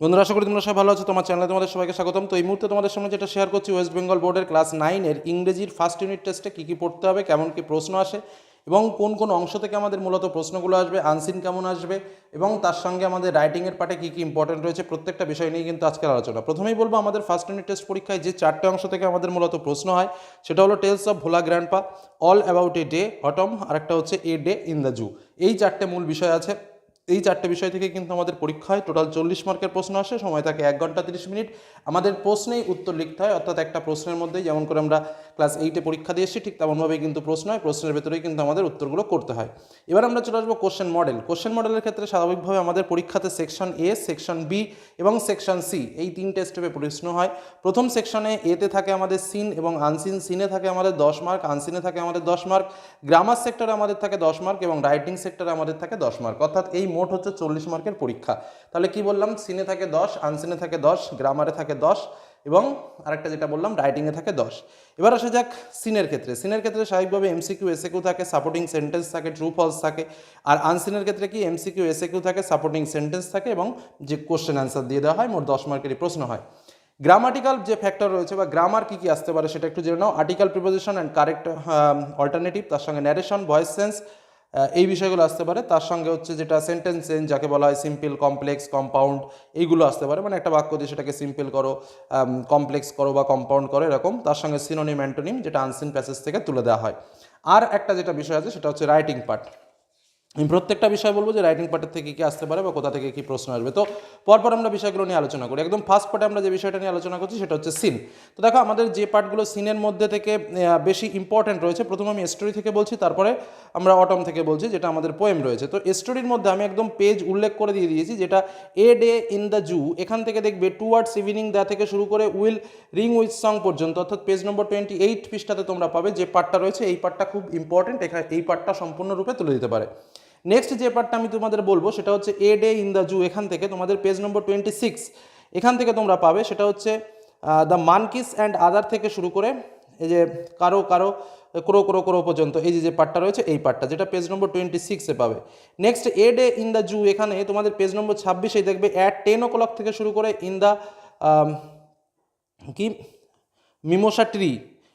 বন্ধুরা, আশা করি তোমরা সবাই ভালো আছো। তোমার চ্যানেলে তোমাদের সবাইকে স্বাগতম। তো এই মুহূর্তে তোমাদের সামনে যেটা শেয়ার করছি ওয়েস্ট বেঙ্গল বোর্ডের ক্লাস নাইনের ইংরেজির ফার্স্ট ইউনিট টেস্টে কী কী পড়তে হবে, কেমন কী প্রশ্ন আসে, এবং কোন কোন অংশ থেকে আমাদের মূলত প্রশ্নগুলো আসবে আনসিন কেমন আসবে, এবং তার সঙ্গে আমাদের রাইটিংয়ের পার্টে কী কী ইম্পর্টেন্ট রয়েছে, প্রত্যেকটা বিষয় নিয়ে কিন্তু আজকের আলোচনা। প্রথমেই বলব, আমাদের ফার্স্ট ইউনিট টেস্ট পরীক্ষায় যে চারটে অংশ থেকে আমাদের মূলত প্রশ্ন হয়, সেটা হলো tales of Bhola grandpa all about a day autumn আরেকটা হচ্ছে a day in the zoo এই চারটে মূল বিষয় আছে। এই চারটে বিষয় থেকে কিন্তু আমাদের পরীক্ষা হয় টোটাল চল্লিশ মার্কের প্রশ্ন আসে, সময় থাকে এক ঘণ্টা তিরিশ মিনিট। আমাদের প্রশ্নেই উত্তর লিখতে হয়, অর্থাৎ একটা প্রশ্নের মধ্যেই যেমন করে আমরা ক্লাস এইটে পরীক্ষা দিয়ে এসেছি, ঠিক তেমনভাবেই কিন্তু প্রশ্ন হয়, প্রশ্নের ভেতরেই কিন্তু আমাদের উত্তরগুলো করতে হয়। এবার আমরা চলে আসব কোশ্চেন মডেল কোশ্চেন মডেলের ক্ষেত্রে স্বাভাবিকভাবে আমাদের পরীক্ষাতে সেকশন এ সেকশন বি এবং সেকশন সি এই তিনটে স্টেপে প্রশ্ন হয়। প্রথম সেকশনে এতে থাকে আমাদের সিন এবং আনসিন সিনে থাকে আমাদের দশ মার্ক আনসিনে থাকে আমাদের দশ মার্ক গ্রামার সেক্টরে আমাদের থাকে দশ মার্ক এবং রাইটিং সেক্টরে আমাদের থাকে দশ মার্ক অর্থাৎ এই মোট হচ্ছে চল্লিশ মার্কের পরীক্ষা। তাহলে কি বললাম? সিনে থাকে দশ আনসিনে থাকে দশ গ্রামারে থাকে দশ। এবং আরেকটা যেটা বললাম রাইটিংয়ে থাকে দশ। এবার আসা যাক সিনের ক্ষেত্রে। সিনের ক্ষেত্রে স্বাভাবিকভাবে এমসিকিউ এসএকিউ থাকে সাপোর্টিং সেন্টেন্স থাকে ট্রু ফলস থাকে। আর আনসিনের ক্ষেত্রে কি এমসিকিউ এসএকিউ থাকে সাপোর্টিং সেন্টেন্স থাকে এবং যে কোশ্চেন অ্যান্সার দিয়ে দেওয়া হয়, মোট দশ মার্কেরই প্রশ্ন হয়। গ্রামাটিক্যাল যে ফ্যাক্টর রয়েছে বা গ্রামার কী কী আসতে পারে সেটা একটু জেনে নাও। Article preposition and correct alternative তার সঙ্গে ন্যারেশন ভয়েস সেন্স এই বিষয়গুলো আসতে পারে। তার সঙ্গে হচ্ছে যেটা সেন্টেন্স চেঞ্জ যাকে বলা হয় সিম্পল কমপ্লেক্স কম্পাউন্ড এইগুলো আসতে পারে। মানে একটা বাক্য দিয়ে সেটাকে সিম্পল করো কমপ্লেক্স করো বা কম্পাউন্ড করো, এরকম। তার সঙ্গে সিনোনিম অ্যান্টোনিম যেটা আনসিন প্যাসেজ থেকে তুলে দেওয়া হয়। আর একটা যেটা বিষয় আছে, সেটা হচ্ছে রাইটিং পার্ট আমি প্রত্যেকটা বিষয় বলব যে রাইটিং পার্টের থেকে কী আসতে পারে বা কোথা থেকে কী প্রশ্ন আসবে। তো পরপর আমরা বিষয়গুলো নিয়ে আলোচনা করি। একদম ফার্স্ট পার্টে আমরা যে বিষয়টা নিয়ে আলোচনা করছি সেটা হচ্ছে সিন তো দেখো, আমাদের যে পার্টগুলো সিনের মধ্যে থেকে বেশি ইম্পর্টেন্ট রয়েছে, প্রথমে আমি স্টোরি থেকে বলছি, তারপরে আমরা অটম থেকে বলছি, যেটা আমাদের পোয়েম রয়েছে। তো স্টোরির মধ্যে আমি একদম পেজ উল্লেখ করে দিয়ে দিয়েছি, যেটা a day in the zoo এখান থেকে দেখবে টুয়ার্ডস ইভিনিং দ্য থেকে শুরু করে উইল রিং উইথ সং পর্যন্ত, অর্থাৎ পেজ নম্বর টোয়েন্টি এইট পৃষ্ঠাতে তোমরা পাবে যে পার্টটা রয়েছে, এই পার্টটা খুব ইম্পর্টেন্ট এখানে এই পার্টটা সম্পূর্ণরূপে তুলে দিতে পারে। নেক্সট যে পার্টটা আমি তোমাদের বলব, সেটা হচ্ছে a day in the zoo এখান থেকে তোমাদের পেজ নম্বর টোয়েন্টি সিক্স এখান থেকে তোমরা পাবে, সেটা হচ্ছে দ্য মানকিস অ্যান্ড আদার থেকে শুরু করে, এই যে কারও কারও, ক্রো ক্রো ক্রো পর্যন্ত, এই যে যে পার্টটা রয়েছে, এই পার্টটা যেটা পেজ নম্বর টোয়েন্টি সিক্সে পাবে। Next a day in the zoo এখানে তোমাদের পেজ নম্বর ছাব্বিশে দেখবে অ্যাট টেন ও ক্লক থেকে শুরু করে ইন দ্য কি? মিমোসা ট্রি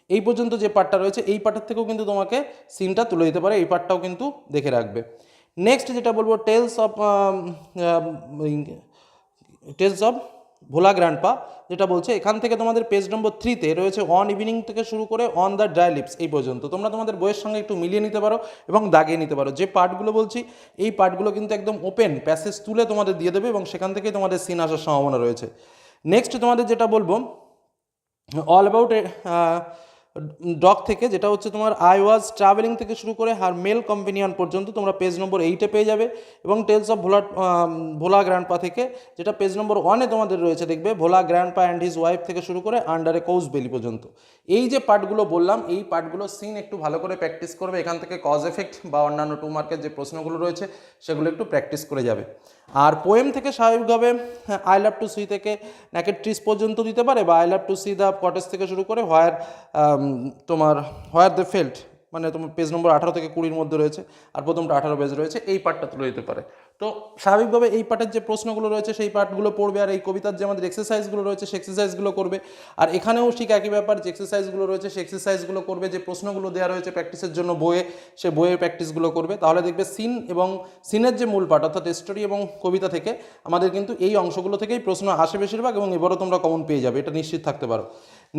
এই পর্যন্ত যে পার্টটা রয়েছে, এই পার্টের থেকেও কিন্তু তোমাকে সিনটা তুলে দিতে পারে, এই পার্টটাও কিন্তু দেখে রাখবে। নেক্সট যেটা বলব tales of tales of Bhola grandpa যেটা বলছে, এখান থেকে তোমাদের পেজ নম্বর থ্রিতে রয়েছে অন ইভিনিং থেকে শুরু করে অন দ্য ড্রাই লিপস এই পর্যন্ত। তোমরা তোমাদের বইয়ের সঙ্গে একটু মিলিয়ে নিতে পারো এবং দাগিয়ে নিতে পারো। যে পার্টগুলো বলছি, এই পার্টগুলো কিন্তু একদম ওপেন প্যাসেজ তুলে তোমাদের দিয়ে দেবে এবং সেখান থেকেই তোমাদের সিন আসার সম্ভাবনা রয়েছে। নেক্সট তোমাদের যেটা বলব অল অ্যাবাউট ডগ থেকে, যেটা হচ্ছে তোমার আই ওয়াজ ট্রাভেলিং থেকে শুরু করে হার মেল কম্পেনিয়ন পর্যন্ত তোমরা পেজ নম্বর এইটে পেয়ে যাবে এবং tales of Bhola Bhola grandpa থেকে, যেটা পেজ নম্বর ওয়ানে তোমাদের রয়েছে দেখবে Bhola grandpa and his wife থেকে শুরু করে আন্ডারে কৌস বেলি পর্যন্ত। এই যে পার্টগুলো বললাম, এই পার্টগুলো সিন একটু ভালো করে প্র্যাকটিস করবে, এখান থেকে কজ এফেক্ট বা অন্যান্য টু মার্কের যে প্রশ্নগুলো রয়েছে, সেগুলো একটু প্র্যাকটিস করে যাবে। আর পোয়েম থেকে স্বাভাবিকভাবে আই লাভ টু সি থেকে ন্যাকেট ট্রিস পর্যন্ত দিতে পারে বা I love to see the cottage থেকে শুরু করে হোয়ার তোমার হোয়ার দ্য ফেল্ট মানে তোমার পেজ নম্বর আঠারো থেকে কুড়ির মধ্যে রয়েছে আর প্রথমটা আঠারো পেজ রয়েছে, এই পার্টটা তুলে দিতে পারে। তো স্বাভাবিকভাবে এই পার্টের যে প্রশ্নগুলো রয়েছে, সেই পার্টগুলো পড়বে আর এই কবিতার যে আমাদের এক্সারসাইজগুলো রয়েছে, সে এক্সারসাইজগুলো করবে। আর এখানেও ঠিক একই ব্যাপার, যে এক্সারসাইজগুলো রয়েছে, সে এক্সারসাইজগুলো করবে, যে প্রশ্নগুলো দেওয়া রয়েছে প্র্যাকটিসের জন্য বইয়ে, সে বইয়ের প্র্যাকটিসগুলো করবে। তাহলে দেখবে সিন এবং সিনের যে মূল পার্ট অর্থাৎ স্টোরি এবং কবিতা থেকে, আমাদের কিন্তু এই অংশগুলো থেকেই প্রশ্ন আসে বেশিরভাগ এবং এবারও তোমরা কমন পেয়ে যাবে, এটা নিশ্চিত থাকতে পারো।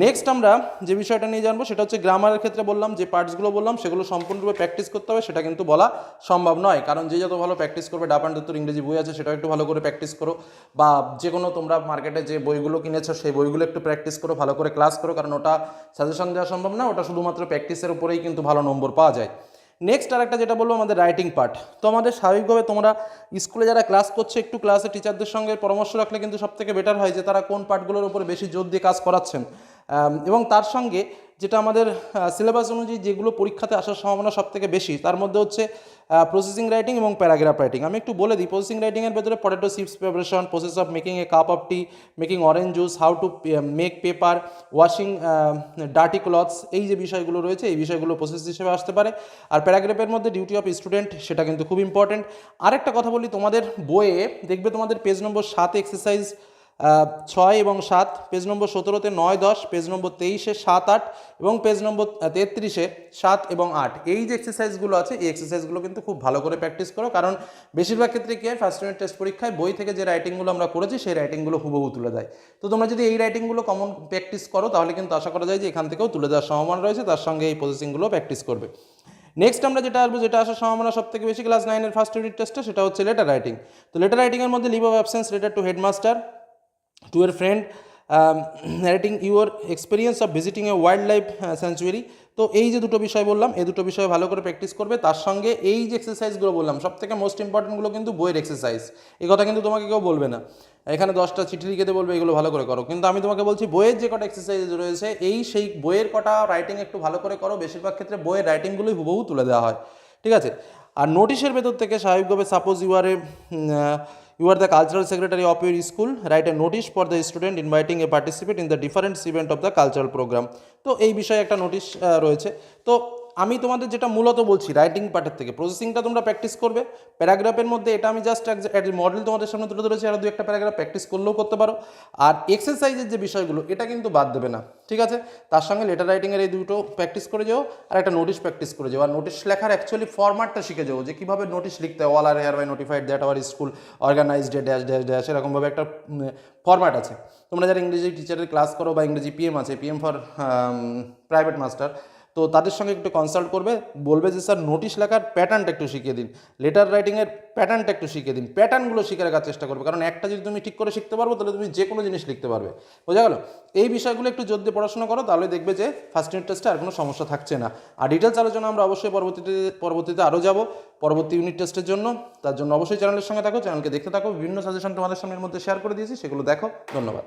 নেক্সট আমরা যে বিষয়টা নিয়ে জানব, সেটা হচ্ছে গ্রামারের ক্ষেত্রে বললাম, যে পার্টসগুলো বললাম, সেগুলো সম্পূর্ণরূপে প্র্যাকটিস করতে হবে, সেটা কিন্তু বলা সম্ভব নয়। কারণ যে যত ভালো প্র্যাকটিস করবে ডাপান দত্তর ইংরেজি বই আছে, সেটাও একটু ভালো করে প্র্যাকটিস করো। বা যে কোনো তোমরা মার্কেটে যে বইগুলো কিনেছো, সেই বইগুলো একটু প্র্যাকটিস করো, ভালো করে ক্লাস করো, কারণ ওটা সাজেশন দেওয়া সম্ভব না, ওটা শুধুমাত্র প্র্যাকটিসের উপরেই কিন্তু ভালো নম্বর পাওয়া যায়। নেক্সট আর একটা যেটা বলব, আমাদের রাইটিং পার্ট তো আমাদের স্বাভাবিকভাবে তোমরা স্কুলে যারা ক্লাস করছে, একটু ক্লাসে টিচারদের সঙ্গে পরামর্শ রাখলে কিন্তু সব থেকে বেটার হয় যে তারা কোন পার্টগুলোর উপরে বেশি জোর দিয়ে কাজ করাচ্ছেন। এবং তার সঙ্গে যেটা আমাদের সিলেবাস অনুযায়ী যেগুলো পরীক্ষাতে আসার সম্ভাবনা সব থেকে বেশি, তার মধ্যে হচ্ছে প্রসেসিং রাইটিং এবং প্যারাগ্রাফ রাইটিং আমি একটু বলে দিই প্রসেসিং রাইটিংয়ের ভেতরে potato chips preparation process of making a cup of tea making orange juice how to make paper washing dirty clothes এই যে বিষয়গুলো রয়েছে, এই বিষয়গুলো প্রসেস হিসেবে আসতে পারে। আর প্যারাগ্রাফের মধ্যে ডিউটি অফ স্টুডেন্ট সেটা কিন্তু খুব ইম্পর্টেন্ট আরেকটা কথা বলি তোমাদের বইয়ে, দেখবে তোমাদের পেজ নম্বর সাত এক্সারসাইজ ছয় এবং সাত, পেজ নম্বর সতেরোতে নয়, দশ, পেজ নম্বর তেইশে সাত, আট এবং পেজ নম্বর তেত্রিশে সাত এবং আট। এই যে এক্সারসাইজগুলো আছে, এই এক্সারসাইজগুলো কিন্তু খুব ভালো করে প্র্যাকটিস করো, কারণ বেশিরভাগ ক্ষেত্রে কি হয় ফার্স্ট ইউনিট টেস্ট পরীক্ষায় বই থেকে যে রাইটিংগুলো আমরা করেছি, সেই রাইটিংগুলো হুবহু তুলে দেয়। তো তোমরা যদি এই রাইটিংগুলো কমন প্র্যাকটিস করো, তাহলে কিন্তু আশা করা যায় যে এখান থেকেও তুলে দেওয়ার সম্ভাবনা রয়েছে, তার সঙ্গে এই প্রসেসিংগুলো প্র্যাকটিস করবে। নেক্সট আমরা যেটা আসব, যেটা আসার সম্ভাবনা সব থেকে বেশি ক্লাস নাইনের ফার্স্ট ইউনিট টেস্টে সেটা হচ্ছে লেটার রাইটিং তো লেটার রাইটিংয়ের মধ্যে leave of absence letter to headmaster to your friend um, narrating your experience of visiting a wildlife uh, sanctuary. তো এই যে দুটো বিষয় বললাম এই দুটো বিষয় ভালো করে প্র্যাকটিস করবে। তার সঙ্গে এই যে এক্সারসাইজগুলো বললাম সব থেকে মোস্ট ইম্পর্টেন্টগুলো কিন্তু বইয়ের এক্সারসাইজ এই কথা কিন্তু তোমাকে কেউ বলবে না। এখানে দশটা চিঠি লিখে বলবে এগুলো ভালো করে করো। কিন্তু আমি তোমাকে বলছি বইয়ের যে কটা এক্সারসাইজ রয়েছে এই সেই বইয়ের কটা রাইটিং একটু ভালো করে করো। বেশিরভাগ ক্ষেত্রে বইয়ের রাইটিংগুলোই হুবহু তুলে দেওয়া হয়। ঠিক আছে? আর নোটিশের ভেতর থেকে স্বাভাবিকভাবে suppose you are you are the cultural secretary of your school write a notice for the student inviting a participate in the different event of the cultural program তো এই বিষয়ে একটা নোটিশ রয়েছে তো আমি তোমাদের যেটা মূলত বলছি রাইটিং পার্টের থেকে প্রসেসিংটা তোমরা প্র্যাকটিস করবে। প্যারাগ্রাফের মধ্যে এটা আমি জাস্ট মডেল তোমাদের সামনে তুলে ধরেছি, আর দু একটা প্যারাগ্রাফ প্র্যাকটিস করলেও করতে পারো। আর এক্সারসাইজের যে বিষয়গুলো, এটা কিন্তু বাদ দেবে না, ঠিক আছে? তার সঙ্গে লেটার রাইটিংয়ের এই দুটো প্র্যাকটিস করে যাও, আর একটা নোটিশ প্র্যাকটিস করে যাও। আর নোটিশ লেখার অ্যাকচুয়ালি ফরম্যাটটা শিখে যাও, যে কীভাবে নোটিশ লিখতে হয় all are hereby notified that our school organise day dash dash dash এরকমভাবে একটা ফরম্যাট আছে। তোমরা যারা ইংরেজি টিচারের ক্লাস করো বা ইংরেজি পিএম আছে পিএম ফর প্রাইভেট মাস্টার তো তাদের সঙ্গে একটু কনসাল্ট করবে, বলবে যে, স্যার নোটিশ লেখার প্যাটার্নটা একটু শিখিয়ে দিন লেটার রাইটিংয়ের প্যাটার্নটা একটু শিখিয়ে দিন প্যাটার্নগুলো শিখে রাখার চেষ্টা করবে, কারণ একটা যদি তুমি ঠিক করে শিখতে পারব, তাহলে তুমি যে কোনো জিনিস লিখতে পারবে। বোঝা গেল? এই বিষয়গুলো একটু জোর দিয়ে পড়াশোনা করো, তাহলে দেখবে যে ফার্স্ট ইউনিট টেস্টে আর কোনো সমস্যা থাকছে না। আর ডিটেলস আলোচনা আমরা অবশ্যই পরবর্তীতে পরবর্তীতে আরও যাব, পরবর্তী ইউনিট টেস্টের জন্য। তার জন্য অবশ্যই চ্যানেলের সঙ্গে থাকো চ্যানেলকে দেখতে থাকো, বিভিন্ন সাজেশন তোমাদের সামনের মধ্যে শেয়ার করে দিয়েছি, সেগুলো দেখো। ধন্যবাদ।